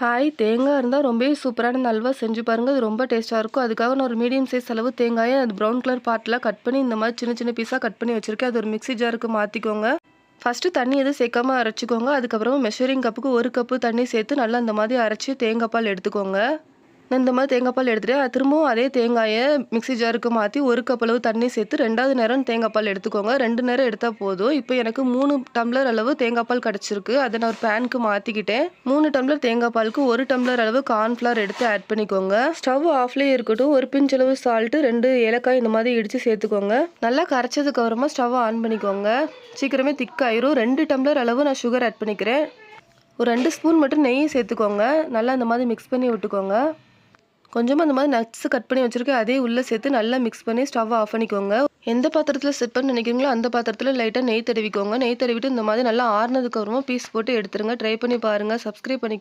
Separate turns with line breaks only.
Hi தேங்காய் இருந்தால் ரொம்பவே சூப்பரான அல்வா செஞ்சு பாருங்கள் அது ரொம்ப டேஸ்ட்டாக இருக்கும். அதுக்காக நான் ஒரு மீடியம் சைஸ் அளவு தேங்காயை அது ப்ரௌன் கலர் பார்ட்டில் கட் பண்ணி இந்த மாதிரி சின்ன சின்ன பீஸாக கட் பண்ணி வச்சுருக்கேன். அது ஒரு மிக்ஸி ஜாருக்கு மாற்றிக்கோங்க ஃபஸ்ட்டு தண்ணி எதுவும் சேர்க்காம அரைச்சிக்கோங்க. அதுக்கப்புறமா மெஷரிங் கப்புக்கு ஒரு கப்பு தண்ணி சேர்த்து நல்லா இந்த மாதிரி அரைச்சி தேங்காய் பால் எடுத்துக்கோங்க. நான் இந்த மாதிரி தேங்காய் பால் எடுத்துகிட்டு திரும்பவும் அதே தேங்காயை மிக்ஸி ஜாருக்கு மாற்றி ஒரு கப் அளவு தண்ணி சேர்த்து ரெண்டாவது நேரம் தேங்காய் பால் எடுத்துக்கோங்க. ரெண்டு நேரம் எடுத்தால் போதும். இப்போ எனக்கு மூணு டம்ளர் அளவு தேங்காய் பால் கிடச்சிருக்கு. அதை நான் ஒரு பேனுக்கு மாற்றிக்கிட்டேன் மூணு டம்ளர் தேங்காய் பாலுக்கு ஒரு டம்ளர் அளவு கார்ன்ஃப்ளவர் எடுத்து ஆட் பண்ணிக்கோங்க. ஸ்டவ் ஆஃப்லேயே இருக்கட்டும். ஒரு பிஞ்ச் அளவு சால்ட்டு ரெண்டு ஏலக்காய் இந்த மாதிரி இடித்து சேர்த்துக்கோங்க. நல்லா கரைச்சதுக்கு அப்புறமா ஸ்டவ் ஆன் பண்ணிக்கோங்க. சீக்கிரமே திக்காயிரும். ரெண்டு டம்ளர் அளவு நான் சுகர் ஆட் பண்ணிக்கிறேன். ஒரு ரெண்டு ஸ்பூன் மட்டும் நெய் சேர்த்துக்கோங்க. நல்லா இந்த மாதிரி மிக்ஸ் பண்ணி விட்டுக்கோங்க. கொஞ்சமாக அந்த மாதிரி நட்ஸ் கட் பண்ணி வச்சுருக்கேன். அதே உள்ளே சேர்த்து நல்லா மிக்ஸ் பண்ணி ஸ்டவ் ஆஃப் பண்ணிக்கோங்க. எந்த பாத்திரத்தில் செட் பண்ணி நினைக்கிறீங்களோ அந்த பாத்திரத்தில் லைட்டாக நெய் தடவிக்கோங்க. நெய் தடவிட்டு இந்த மாதிரி நல்லா ஆறுனதுக்கு அப்புறமா பீஸ் போட்டு எடுத்துருங்க. ட்ரை பண்ணி பாருங்கள் சப்ஸ்கிரைப் பண்ணிக்கோங்க.